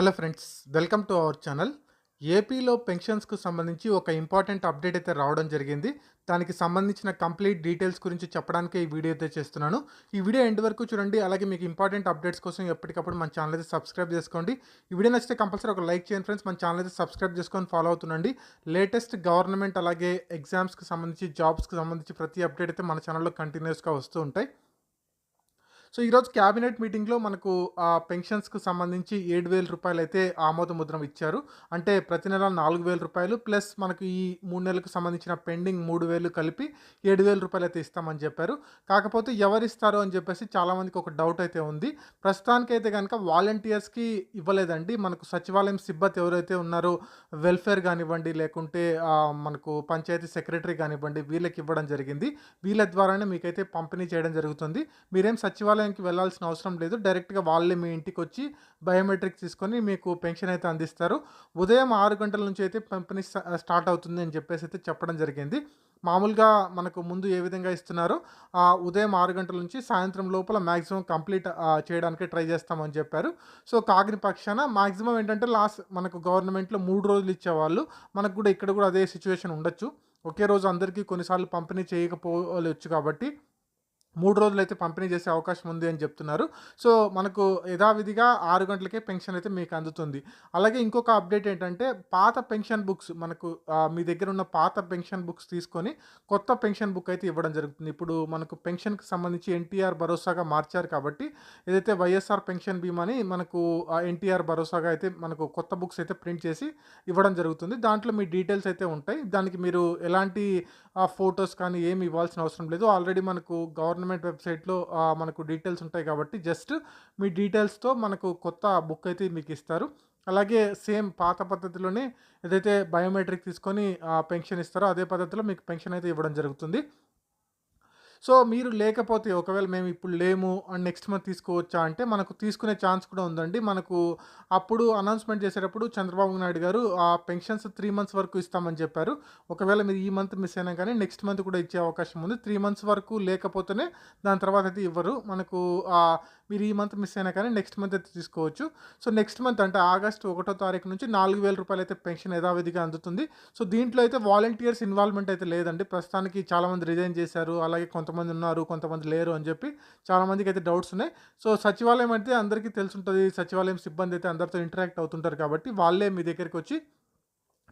Hello friends welcome to our channel. ఏపీలో పెన్షన్స్కు సంబంధించి ఒక ఇంపార్టెంట్ అప్డేట్ అయితే రావడం జరిగింది. దానికి సంబంధించిన కంప్లీట్ డీటెయిల్స్ గురించి చెప్పడానికి ఈ వీడియో అయితే చేస్తున్నాను. ఈ వీడియో ఎండ్ వరకు చూడండి. అలాగే మీకు ఇంపార్టెంట్ అప్డేట్స్ కోసం ఎప్పటికప్పుడు మన ఛానల్ అయితే సబ్స్క్రైబ్ చేసుకోండి. ఈ వీడియో నచ్చితే కంపల్సరీ ఒక లైక్ చేయండి ఫ్రెండ్స్. మన ఛానల్ అయితే సబ్స్క్రైబ్ చేసుకొని ఫాలో అవుతుండండి. లేటెస్ట్ గవర్నమెంట్ అలాగే ఎగ్జామ్స్కి సంబంధించి జాబ్స్కి సంబంధించి ప్రతి అప్డేట్ అయితే మన ఛానల్లో కంటిన్యూస్గా వస్తూ ఉంటాయి. సో ఈరోజు క్యాబినెట్ మీటింగ్లో మనకు పెన్షన్స్కు సంబంధించి ఏడు వేల రూపాయలు అయితే ఆమోద ముద్రం ఇచ్చారు. అంటే ప్రతి నెల నాలుగు వేల రూపాయలు ప్లస్ మనకు ఈ మూడు నెలలకు సంబంధించిన పెండింగ్ మూడు వేలు కలిపి ఏడు వేల రూపాయలు అయితే ఇస్తామని చెప్పారు. కాకపోతే ఎవరు ఇస్తారు అని చెప్పేసి చాలామందికి ఒక డౌట్ అయితే ఉంది. ప్రస్తుతానికి అయితే కనుక వాలంటీర్స్కి ఇవ్వలేదండి. మనకు సచివాలయం సిబ్బంది ఎవరైతే ఉన్నారో వెల్ఫేర్ కానివ్వండి లేకుంటే మనకు పంచాయతీ సెక్రటరీ కానివ్వండి వీళ్ళకి ఇవ్వడం జరిగింది. వీళ్ళ ద్వారానే మీకైతే పంపిణీ చేయడం జరుగుతుంది. మీరేం సచివాలయం సచివాలయానికి వెళ్ళాల్సిన అవసరం లేదు. డైరెక్ట్గా వాళ్ళే మీ ఇంటికి వచ్చి బయోమెట్రిక్ తీసుకొని మీకు పెన్షన్ అయితే అందిస్తారు. ఉదయం ఆరు గంటల నుంచి అయితే పంపిణీ స్టార్ట్ అవుతుంది అని చెప్పేసి అయితే చెప్పడం జరిగింది. మామూలుగా మనకు ముందు ఏ విధంగా ఇస్తున్నారో ఆ ఉదయం ఆరు గంటల నుంచి సాయంత్రం లోపల మ్యాక్సిమం కంప్లీట్ చేయడానికి ట్రై చేస్తామని చెప్పారు. సో కాకిని పక్షాన మ్యాక్సిమం ఏంటంటే లాస్ట్ మనకు గవర్నమెంట్లో మూడు రోజులు ఇచ్చేవాళ్ళు. మనకు కూడా ఇక్కడ కూడా అదే సిచ్యువేషన్ ఉండొచ్చు. ఒకే రోజు అందరికీ కొన్నిసార్లు పంపిణీ చేయకపోవచ్చు కాబట్టి మూడు రోజులు అయితే పంపిణీ చేసే అవకాశం ఉంది అని చెప్తున్నారు. సో మనకు యథావిధిగా ఆరు గంటలకే పెన్షన్ అయితే మీకు అందుతుంది. అలాగే ఇంకొక అప్డేట్ ఏంటంటే పాత పెన్షన్ బుక్స్ మనకు మీ దగ్గర ఉన్న పాత పెన్షన్ బుక్స్ తీసుకొని కొత్త పెన్షన్ బుక్ అయితే ఇవ్వడం జరుగుతుంది. ఇప్పుడు మనకు పెన్షన్కి సంబంధించి ఎన్టీఆర్ భరోసాగా మార్చారు కాబట్టి ఏదైతే వైఎస్ఆర్ పెన్షన్ బీమాని మనకు ఎన్టీఆర్ భరోసాగా అయితే మనకు కొత్త బుక్స్ అయితే ప్రింట్ చేసి ఇవ్వడం జరుగుతుంది. దాంట్లో మీ డీటెయిల్స్ అయితే ఉంటాయి. దానికి మీరు ఎలాంటి ఫొటోస్ కానీ ఏమి ఇవ్వాల్సిన అవసరం లేదు. ఆల్రెడీ మనకు గవర్నమెంట్ గవర్నమెంట్ వెబ్సైట్లో మనకు డీటెయిల్స్ ఉంటాయి కాబట్టి జస్ట్ మీ డీటెయిల్స్తో మనకు కొత్త బుక్ అయితే మీకు ఇస్తారు. అలాగే సేమ్ పాత పద్ధతిలోనే ఏదైతే బయోమెట్రిక్ తీసుకొని పెన్షన్ ఇస్తారో అదే పద్ధతిలో మీకు పెన్షన్ అయితే ఇవ్వడం జరుగుతుంది. సో మీరు లేకపోతే ఒకవేళ మేము ఇప్పుడు లేము అండ్ నెక్స్ట్ మంత్ తీసుకోవచ్చా అంటే మనకు తీసుకునే ఛాన్స్ కూడా ఉందండి. మనకు అప్పుడు అనౌన్స్మెంట్ చేసేటప్పుడు చంద్రబాబు నాయుడు గారు ఆ పెన్షన్స్ త్రీ మంత్స్ వరకు ఇస్తామని చెప్పారు. ఒకవేళ మీరు ఈ మంత్ మిస్ అయినా కానీ నెక్స్ట్ మంత్ కూడా ఇచ్చే అవకాశం ఉంది. త్రీ మంత్స్ వరకు లేకపోతేనే దాని తర్వాత అయితే ఇవ్వరు. మనకు మీరు ఈ మంత్ మిస్ అయినా కానీ నెక్స్ట్ మంత్ అయితే తీసుకోవచ్చు. సో నెక్స్ట్ మంత్ అంటే ఆగస్ట్ ఒకటో తారీఖు నుంచి నాలుగు వేల రూపాయలు అయితే పెన్షన్ యథావిధిగా అందుతుంది. సో దీంట్లో అయితే వాలంటీర్స్ ఇన్వాల్వ్మెంట్ అయితే లేదండి. ప్రస్తుతానికి చాలామంది రిజైన్ చేశారు. అలాగే కొంత కొంతమంది ఉన్నారు కొంతమంది లేరు అని చెప్పి చాలామందికి అయితే డౌట్స్ ఉన్నాయి. సో సచివాలయం అయితే అందరికీ తెలుసుంటుంది సచివాలయం సిబ్బంది అయితే అందరితో ఇంటరాక్ట్ అవుతుంటారు కాబట్టి వాళ్ళే మీ దగ్గరికి వచ్చి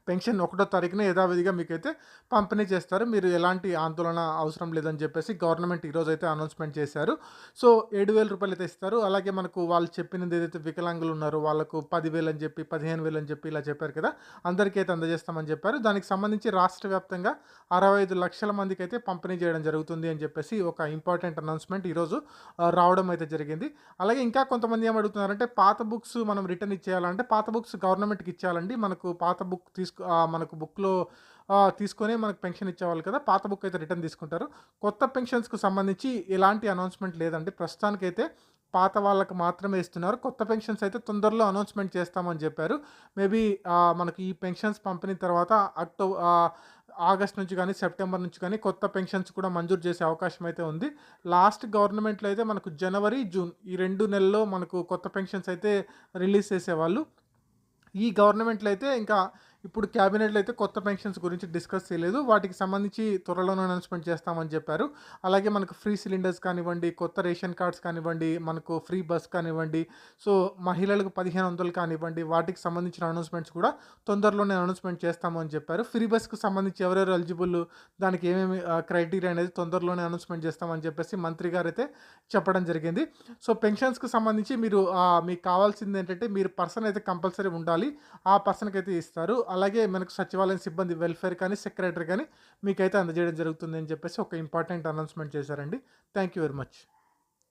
పెన్షన్ ఒకటో తారీఖున యథావిధిగా మీకైతే పంపిణీ చేస్తారు. మీరు ఎలాంటి ఆందోళన అవసరం లేదని చెప్పేసి గవర్నమెంట్ ఈరోజు అయితే అనౌన్స్మెంట్ చేశారు. సో ఏడు వేల రూపాయలు అయితే ఇస్తారు. అలాగే మనకు వాళ్ళు చెప్పినది ఏదైతే వికలాంగులు ఉన్నారో వాళ్ళకు పదివేలు అని చెప్పి పదిహేను వేలు అని చెప్పి ఇలా చెప్పారు కదా అందరికీ అయితే అందజేస్తామని చెప్పారు. దానికి సంబంధించి రాష్ట్ర వ్యాప్తంగా అరవై ఐదు లక్షల మందికి అయితే పంపిణీ చేయడం జరుగుతుంది అని చెప్పేసి ఒక ఇంపార్టెంట్ అనౌన్స్మెంట్ ఈరోజు రావడం అయితే జరిగింది. అలాగే ఇంకా కొంతమంది ఏమడుగుతున్నారంటే పాత బుక్స్ మనం రిటర్న్ ఇచ్చేయాలంటే పాత బుక్స్ గవర్నమెంట్కి ఇచ్చేయాలండి. మనకు పాత బుక్ తీసుకు ఆ, మనకు బుక్లో తీసుకొని మనకు పెన్షన్ ఇచ్చేవాళ్ళు కదా పాత బుక్ అయితే రిటర్న్ తీసుకుంటారు. కొత్త పెన్షన్స్కు సంబంధించి ఎలాంటి అనౌన్స్మెంట్ లేదండి. ప్రస్తుతానికైతే పాత వాళ్ళకి మాత్రమే ఇస్తున్నారు. కొత్త పెన్షన్స్ అయితే తొందరలో అనౌన్స్మెంట్ చేస్తామని చెప్పారు. మేబీ మనకి ఈ పెన్షన్స్ పంపిణీ తర్వాత అక్టో ఆగస్ట్ నుంచి కానీ సెప్టెంబర్ నుంచి కానీ కొత్త పెన్షన్స్ కూడా మంజూరు చేసే అవకాశం అయితే ఉంది. లాస్ట్ గవర్నమెంట్లో అయితే మనకు జనవరి జూన్ ఈ రెండు నెలల్లో మనకు కొత్త పెన్షన్స్ అయితే రిలీజ్ చేసేవాళ్ళు. ఈ గవర్నమెంట్లో అయితే ఇంకా ఇప్పుడు క్యాబినెట్లో అయితే కొత్త పెన్షన్స్ గురించి డిస్కస్ చేయలేదు. వాటికి సంబంధించి త్వరలోనే అనౌన్స్మెంట్ చేస్తామని చెప్పారు. అలాగే మనకు ఫ్రీ సిలిండర్స్ కానివ్వండి కొత్త రేషన్ కార్డ్స్ కానివ్వండి మనకు ఫ్రీ బస్ కానివ్వండి సో మహిళలకు పదిహేను వందలు కానివ్వండి వాటికి సంబంధించిన అనౌన్స్మెంట్స్ కూడా తొందరలోనే అనౌన్స్మెంట్ చేస్తామని చెప్పారు. ఫ్రీ బస్కి సంబంధించి ఎవరెవరు ఎలిజిబుల్ దానికి ఏమేమి క్రైటీరియా అనేది తొందరలోనే అనౌన్స్మెంట్ చేస్తామని చెప్పేసి మంత్రి గారు అయితే చెప్పడం జరిగింది. సో పెన్షన్స్కి సంబంధించి మీరు మీకు కావాల్సింది ఏంటంటే మీరు పర్సన్ అయితే కంపల్సరీ ఉండాలి. ఆ పర్సన్కి అయితే ఇస్తారు. అలాగే మనకు సచివాలయం సిబ్బంది వెల్ఫేర్ కానీ సెక్రటరీ కానీ మీకైతే అందజేయడం జరుగుతుంది అని చెప్పేసి ఒక ఇంపార్టెంట్ అనౌన్స్మెంట్ చేశారండి. Thank you very much